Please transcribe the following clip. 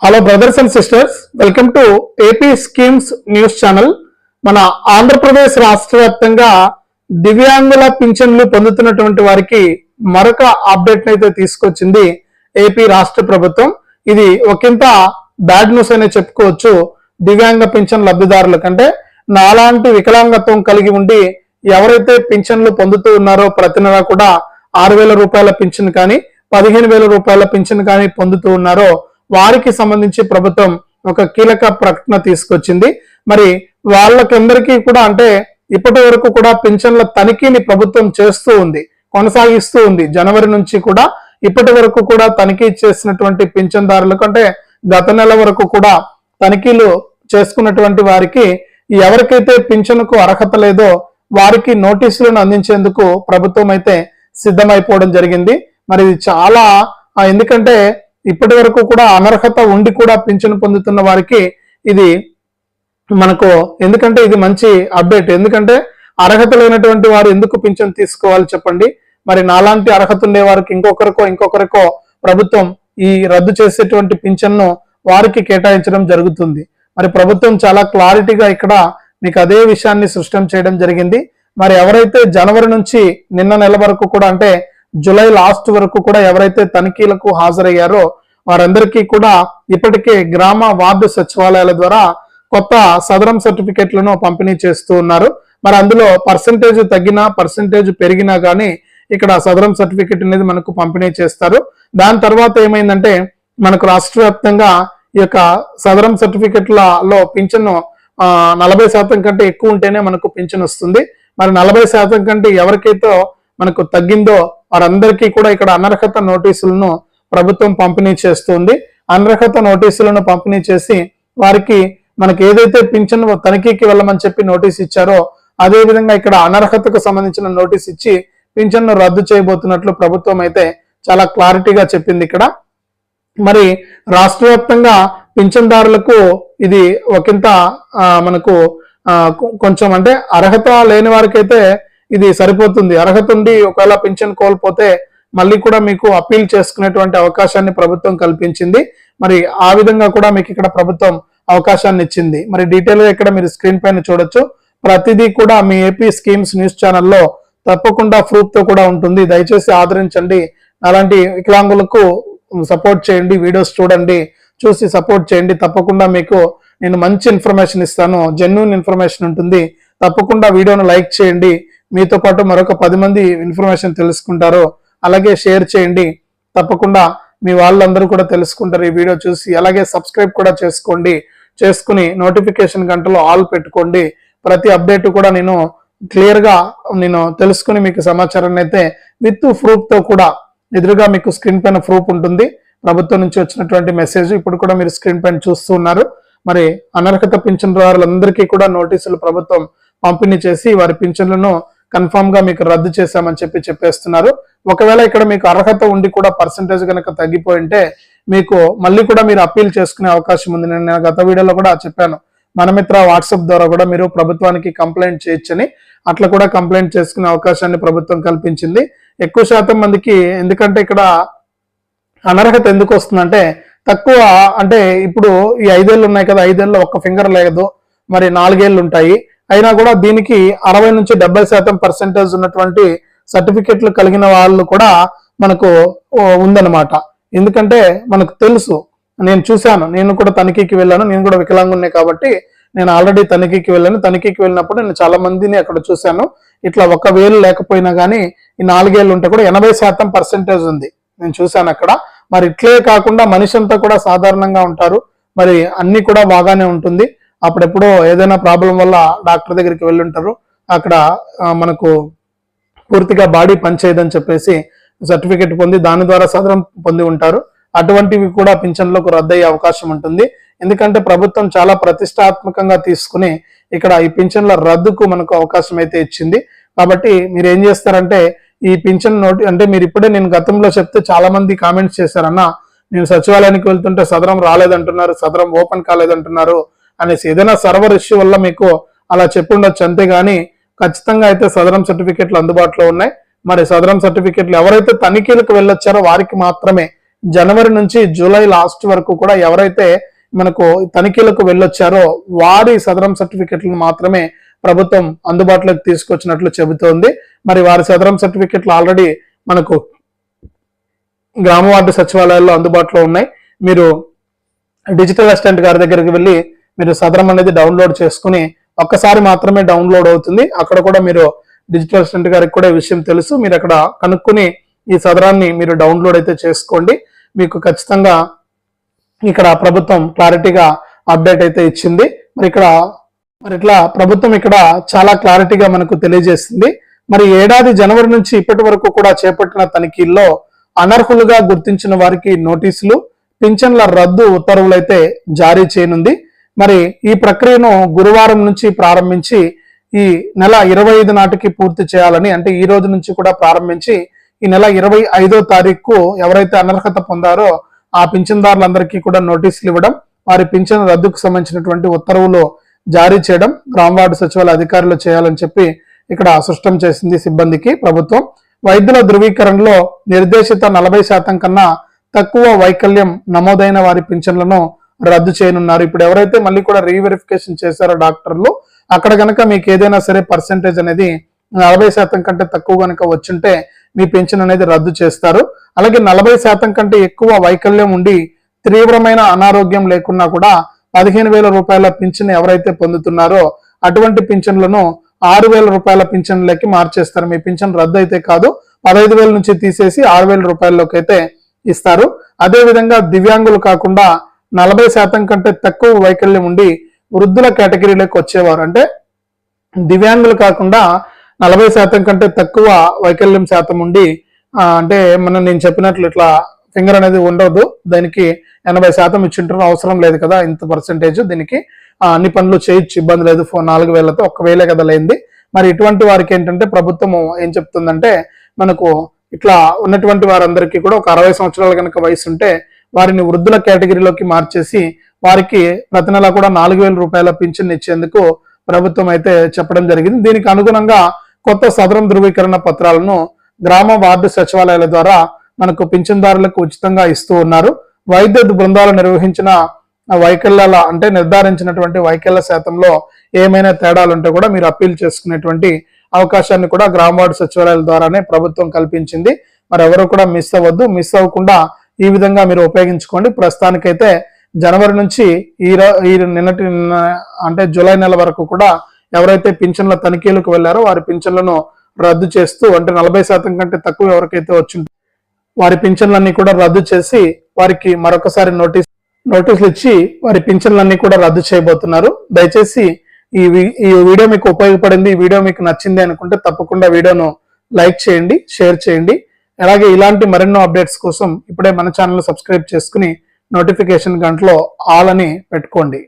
Hello brothers and sisters welcome to AP schemes news channel మన ఆంధ్రప్రదేశ్ రాష్ట్ర వ్యాప్తంగా దివ్యాంగుల పింఛన్లు పొందుతున్నటువంటి వారికి మరొక అప్డేట్ అయితే తీసుకొచ్చింది ఏపీ రాష్ట్ర ప్రభుత్వం. ఇది ఒకంత బ్యాడ్ న్యూస్ అనే చెప్పుకోవచ్చు. దివ్యాంగ పింఛన్ లబ్ధిదారుల కంటే నాలాంటి వికలాంగత్వం కలిగి ఉండి ఎవరైతే పింఛన్లు పొందుతూ ఉన్నారో ప్రతి నెల కూడా ఆరు వేల రూపాయల పింఛన్ కానీ పదిహేను వేల రూపాయల పింఛన్ కానీ పొందుతూ ఉన్నారో వారికి సంబంధించి ప్రభుత్వం ఒక కీలక ప్రకటన తీసుకొచ్చింది. మరి వాళ్ళకందరికీ కూడా అంటే ఇప్పటి వరకు కూడా పింఛన్ల తనిఖీని ప్రభుత్వం చేస్తూ ఉంది కొనసాగిస్తూ ఉంది. జనవరి నుంచి కూడా ఇప్పటి వరకు కూడా తనిఖీ చేసినటువంటి పింఛన్దారులకు అంటే గత నెల వరకు కూడా తనిఖీలు చేసుకున్నటువంటి వారికి ఎవరికైతే పింఛన్కు అర్హత లేదో వారికి నోటీసులను అందించేందుకు ప్రభుత్వం అయితే సిద్ధమైపోవడం జరిగింది. మరి ఇది చాలా ఎందుకంటే ఇప్పటి వరకు కూడా అనర్హత ఉండి కూడా పింఛను పొందుతున్న వారికి ఇది మనకు ఎందుకంటే ఇది మంచి అప్డేట్. ఎందుకంటే అర్హత లేనటువంటి వారు ఎందుకు పింఛను తీసుకోవాలి చెప్పండి? మరి నాలాంటి అర్హత ఉండే వారికి ఇంకొకరికో ఇంకొకరికో ప్రభుత్వం ఈ రద్దు చేసేటువంటి పింఛన్ను వారికి కేటాయించడం జరుగుతుంది. మరి ప్రభుత్వం చాలా క్లారిటీగా ఇక్కడ మీకు అదే విషయాన్ని సృష్టం చేయడం జరిగింది. మరి ఎవరైతే జనవరి నుంచి నిన్న నెల వరకు కూడా అంటే జూలై లాస్ట్ వరకు కూడా ఎవరైతే తనిఖీలకు హాజరయ్యారో వారందరికీ కూడా ఇప్పటికే గ్రామ వార్డు సచివాలయాల ద్వారా కొత్త సదరం సర్టిఫికెట్లను పంపిణీ చేస్తూ ఉన్నారు. మరి అందులో పర్సంటేజ్ తగ్గినా పర్సంటేజ్ పెరిగినా కానీ ఇక్కడ సదరం సర్టిఫికెట్ అనేది మనకు పంపిణీ చేస్తారు. దాని తర్వాత ఏమైందంటే మనకు రాష్ట్ర వ్యాప్తంగా ఈ యొక్క సదరం సర్టిఫికెట్లలో పింఛను ఆ, నలభై శాతం కంటే ఎక్కువ ఉంటేనే మనకు పింఛన్ వస్తుంది మరి నలభై శాతం కంటే ఎవరికైతే మనకు తగ్గిందో వారందరికీ కూడా ఇక్కడ అనర్హత నోటీసులను ప్రభుత్వం పంపిణీ చేస్తుంది. అనర్హత నోటీసులను పంపిణీ చేసి వారికి మనకి ఏదైతే పింఛన్ తనిఖీకి వెళ్ళమని చెప్పి నోటీస్ ఇచ్చారో అదే విధంగా ఇక్కడ అనర్హతకు సంబంధించిన నోటీస్ ఇచ్చి పింఛన్ను రద్దు చేయబోతున్నట్లు ప్రభుత్వం అయితే చాలా క్లారిటీగా చెప్పింది ఇక్కడ. మరి రాష్ట్ర వ్యాప్తంగా పింఛన్దారులకు ఇది ఒకంత మనకు కొంచెం అంటే అర్హత లేని వారికైతే ఇది సరిపోతుంది. అర్హత ఉండి ఒకవేళ పింఛన్ కోల్పోతే మళ్ళీ కూడా మీకు అప్పీల్ చేసుకునేటువంటి అవకాశాన్ని ప్రభుత్వం కల్పించింది. మరి ఆ విధంగా కూడా మీకు ఇక్కడ ప్రభుత్వం అవకాశాన్ని ఇచ్చింది. మరి డీటెయిల్గా ఇక్కడ మీరు స్క్రీన్ పైన చూడొచ్చు. ప్రతిదీ కూడా మీ ఏపీ స్కీమ్స్ న్యూస్ ఛానల్లో తప్పకుండా ప్రూఫ్తో కూడా ఉంటుంది. దయచేసి ఆదరించండి. అలాంటి వికలాంగులకు సపోర్ట్ చేయండి. వీడియోస్ చూడండి. చూసి సపోర్ట్ చేయండి. తప్పకుండా మీకు నేను మంచి ఇన్ఫర్మేషన్ ఇస్తాను. జెన్యున్ ఇన్ఫర్మేషన్ ఉంటుంది. తప్పకుండా వీడియోను లైక్ చేయండి. మీతో పాటు మరొక పది మంది ఇన్ఫర్మేషన్ తెలుసుకుంటారు అలాగే షేర్ చేయండి. తప్పకుండా మీ వాళ్ళందరూ కూడా తెలుసుకుంటారు ఈ వీడియో చూసి. అలాగే సబ్స్క్రైబ్ కూడా చేసుకోండి. చేసుకుని నోటిఫికేషన్ గంటలో ఆల్ పెట్టుకోండి. ప్రతి అప్డేట్ కూడా నేను క్లియర్గా నేను తెలుసుకుని మీకు సమాచారాన్ని అయితే విత్ ప్రూఫ్తో కూడా ఎదురుగా మీకు స్క్రీన్ పైన ప్రూఫ్ ఉంటుంది. ప్రభుత్వం నుంచి వచ్చినటువంటి మెసేజ్ ఇప్పుడు కూడా మీరు స్క్రీన్ పైన చూస్తూ ఉన్నారు. మరి అనర్హత పింఛన్దారులందరికీ కూడా నోటీసులు ప్రభుత్వం పంపిణీ చేసి వారి పింఛన్లను కన్ఫామ్గా మీకు రద్దు చేశామని చెప్పి చెప్పేస్తున్నారు. ఒకవేళ ఇక్కడ మీకు అర్హత ఉండి కూడా పర్సంటేజ్ కనుక తగ్గిపోయి ఉంటే మీకు మళ్ళీ కూడా మీరు అప్పీల్ చేసుకునే అవకాశం ఉంది. నేను నేను గత వీడియోలో కూడా చెప్పాను. మనమిత్ర వాట్సాప్ ద్వారా కూడా మీరు ప్రభుత్వానికి కంప్లైంట్ చేయొచ్చని. అట్లా కూడా కంప్లైంట్ చేసుకునే అవకాశాన్ని ప్రభుత్వం కల్పించింది. ఎక్కువ శాతం మందికి ఎందుకంటే ఇక్కడ అనర్హత ఎందుకు వస్తుందంటే తక్కువ అంటే ఇప్పుడు ఈ ఐదేళ్ళు ఉన్నాయి కదా ఐదేళ్ళు ఒక్క ఫింగర్ లేదు మరి నాలుగేళ్ళు ఉంటాయి. అయినా కూడా దీనికి అరవై నుంచి డెబ్బై శాతం పర్సెంటేజ్ ఉన్నటువంటి సర్టిఫికెట్లు కలిగిన వాళ్ళు కూడా మనకు ఉందన్నమాట. ఎందుకంటే మనకు తెలుసు. నేను చూశాను. నేను కూడా తనిఖీకి వెళ్ళాను. నేను కూడా వికలాంగున్నే కాబట్టి నేను ఆల్రెడీ తనిఖీకి వెళ్ళాను. తనిఖీకి వెళ్ళినప్పుడు నేను చాలా మందిని అక్కడ చూశాను. ఇట్లా ఒక వేలు లేకపోయినా కానీ ఈ నాలుగేళ్ళు ఉంటే కూడా ఎనభై శాతం పర్సెంటేజ్ ఉంది. నేను చూశాను అక్కడ. మరి ఇట్లే కాకుండా మనిషి అంతా కూడా సాధారణంగా ఉంటారు. మరి అన్ని కూడా బాగానే ఉంటుంది. అప్పుడెప్పుడో ఏదైనా ప్రాబ్లం వల్ల డాక్టర్ దగ్గరికి వెళ్ళి ఉంటారు అక్కడ మనకు పూర్తిగా బాడీ పనిచేయదని చెప్పేసి సర్టిఫికేట్ పొంది దాని ద్వారా సదరం పొంది ఉంటారు. అటువంటివి కూడా పింఛన్లకు రద్దయ్యే అవకాశం ఉంటుంది. ఎందుకంటే ప్రభుత్వం చాలా ప్రతిష్టాత్మకంగా తీసుకుని ఇక్కడ ఈ పింఛన్ల రద్దుకు మనకు అవకాశం అయితే ఇచ్చింది. కాబట్టి మీరు ఏం చేస్తారంటే ఈ పింఛన్ నోటి అంటే మీరు ఇప్పుడే నేను గతంలో చెప్తే చాలా మంది కామెంట్స్ చేశారన్న నేను సచివాలయానికి వెళ్తుంటే సదరం రాలేదంటున్నారు సదరం ఓపెన్ కాలేదంటున్నారు అనేసి ఏదైనా సర్వర్ ఇష్యూ వల్ల మీకు అలా చెప్పుండొచ్చు అంతేగాని ఖచ్చితంగా అయితే సదరం సర్టిఫికెట్లు అందుబాటులో ఉన్నాయి. మరి సదరం సర్టిఫికెట్లు ఎవరైతే తనిఖీలకు వెళ్ళొచ్చారో వారికి మాత్రమే జనవరి నుంచి జూలై లాస్ట్ వరకు కూడా ఎవరైతే మనకు తనిఖీలకు వెళ్ళొచ్చారో వారి సదరం సర్టిఫికెట్లను మాత్రమే ప్రభుత్వం అందుబాటులోకి తీసుకొచ్చినట్లు చెబుతోంది. మరి వారి సదరం సర్టిఫికెట్లు ఆల్రెడీ మనకు గ్రామ వార్డు సచివాలయాల్లో అందుబాటులో ఉన్నాయి. మీరు డిజిటల్ అసిస్టెంట్ గారి దగ్గరికి వెళ్ళి మీరు సదరం అనేది డౌన్లోడ్ చేసుకుని ఒక్కసారి మాత్రమే డౌన్లోడ్ అవుతుంది. అక్కడ కూడా మీరు డిజిటల్ అసిస్టెంట్ గారికి కూడా విషయం తెలుసు. మీరు అక్కడ కనుక్కుని ఈ సదరాన్ని మీరు డౌన్లోడ్ అయితే చేసుకోండి. మీకు ఖచ్చితంగా ఇక్కడ ప్రభుత్వం క్లారిటీగా అప్డేట్ అయితే ఇచ్చింది. మరి ఇక్కడ మరి ఇట్లా ప్రభుత్వం ఇక్కడ చాలా క్లారిటీగా మనకు తెలియజేస్తుంది మరి ఏడాది జనవరి నుంచి ఇప్పటి వరకు కూడా చేపట్టిన తనిఖీల్లో అనర్హులుగా గుర్తించిన వారికి నోటీసులు పింఛన్ల రద్దు ఉత్తర్వులైతే జారీ చేయనుంది. మరి ఈ ప్రక్రియను గురువారం నుంచి ప్రారంభించి ఈ నెల ఇరవై ఐదు నాటికి పూర్తి చేయాలని అంటే ఈ రోజు నుంచి కూడా ప్రారంభించి ఈ నెల ఇరవై ఐదో తారీఖు ఎవరైతే అనర్హత పొందారో ఆ పింఛన్దారులందరికీ కూడా నోటీసులు ఇవ్వడం వారి పింఛన్ రద్దుకు సంబంధించినటువంటి ఉత్తర్వులు జారీ చేయడం గ్రామ వార్డు సచివాలయ అధికారులు చేయాలని చెప్పి ఇక్కడ స్పష్టం చేసింది సిబ్బందికి ప్రభుత్వం. వైద్యుల ధృవీకరణలో నిర్దేశిత నలభై శాతం కన్నా తక్కువ వైకల్యం నమోదైన వారి పింఛన్లను రద్దు చేయనున్నారు. ఇప్పుడు ఎవరైతే మళ్ళీ కూడా రీవెరిఫికేషన్ చేశారో డాక్టర్లు అక్కడ కనుక మీకు ఏదైనా సరే పర్సెంటేజ్ అనేది నలభై శాతం కంటే తక్కువ కనుక వచ్చుంటే మీ పెన్షన్ అనేది రద్దు చేస్తారు. అలాగే నలభై శాతం కంటే ఎక్కువ వైకల్యం ఉండి తీవ్రమైన అనారోగ్యం లేకున్నా కూడా పదిహేను వేల రూపాయల పింఛన్ ఎవరైతే పొందుతున్నారో అటువంటి పింఛన్లను ఆరు వేల రూపాయల పింఛన్లకి మార్చేస్తారు. మీ పింఛన్ రద్దు అయితే కాదు పదహైదు వేల నుంచి తీసేసి ఆరు వేల రూపాయల్లోకి అయితే ఇస్తారు. అదేవిధంగా దివ్యాంగులు కాకుండా నలభై శాతం కంటే తక్కువ వైకల్యం ఉండి వృద్ధుల కేటగిరీలోకి వచ్చేవారు. అంటే దివ్యాంగులు కాకుండా నలభై శాతం కంటే తక్కువ వైకల్యం శాతం ఉండి అంటే మనం నేను చెప్పినట్లు ఇట్లా ఫింగర్ అనేది ఉండదు దానికి ఎనభై శాతం ఇచ్చింటారు అవసరం లేదు కదా ఇంత పర్సెంటేజ్ దీనికి అన్ని పనులు చేయొచ్చు ఇబ్బంది లేదు. ఫోన్ నాలుగు వేలతో ఒక్క వేలే కదా లేనిది. మరి ఇటువంటి వారికి ఏంటంటే ప్రభుత్వం ఏం చెప్తుందంటే మనకు ఇట్లా ఉన్నటువంటి వారందరికీ కూడా ఒక అరవై సంవత్సరాల కనుక వయసు ఉంటే వారిని వృద్ధుల కేటగిరీలోకి మార్చేసి వారికి ప్రతి నెల కూడా నాలుగు వేల రూపాయల పింఛన్ ఇచ్చేందుకు ప్రభుత్వం అయితే చెప్పడం జరిగింది. దీనికి అనుగుణంగా కొత్త సదరం ధృవీకరణ పత్రాలను గ్రామ వార్డు సచివాలయాల ద్వారా మనకు పింఛన్దారులకు ఉచితంగా ఇస్తూ ఉన్నారు. వైద్య బృందాలు నిర్వహించిన వైకల్యాల అంటే నిర్ధారించినటువంటి వైకల్య శాతంలో ఏమైనా తేడాలు ఉంటే కూడా మీరు అప్పీల్ చేసుకునేటువంటి అవకాశాన్ని కూడా గ్రామ వార్డు సచివాలయాల ద్వారానే ప్రభుత్వం కల్పించింది. మరి ఎవరు కూడా మిస్ అవ్వద్దు. మిస్ అవ్వకుండా ఈ విధంగా మీరు ఉపయోగించుకోండి. ప్రస్తుతానికైతే జనవరి నుంచి ఈ ఈ నిన్నటి అంటే జూలై నెల వరకు కూడా ఎవరైతే పింఛన్ల తనిఖీలకు వెళ్ళారో వారి పింఛన్లను రద్దు చేస్తూ అంటే నలభై శాతం కంటే తక్కువ ఎవరికైతే వచ్చింది వారి పింఛన్లన్నీ కూడా రద్దు చేసి వారికి మరొకసారి నోటీస్ నోటీసులు ఇచ్చి వారి పింఛన్లన్నీ కూడా రద్దు చేయబోతున్నారు. దయచేసి ఈ ఈ వీడియో మీకు ఉపయోగపడింది ఈ వీడియో మీకు నచ్చింది అనుకుంటే తప్పకుండా వీడియోను లైక్ చేయండి షేర్ చేయండి. అలాగే ఇలాంటి మరెన్నో అప్డేట్స్ కోసం ఇప్పుడే మన ఛానల్ సబ్స్క్రైబ్ చేసుకుని నోటిఫికేషన్ గంటలో ఆల్ అని పెట్టుకోండి.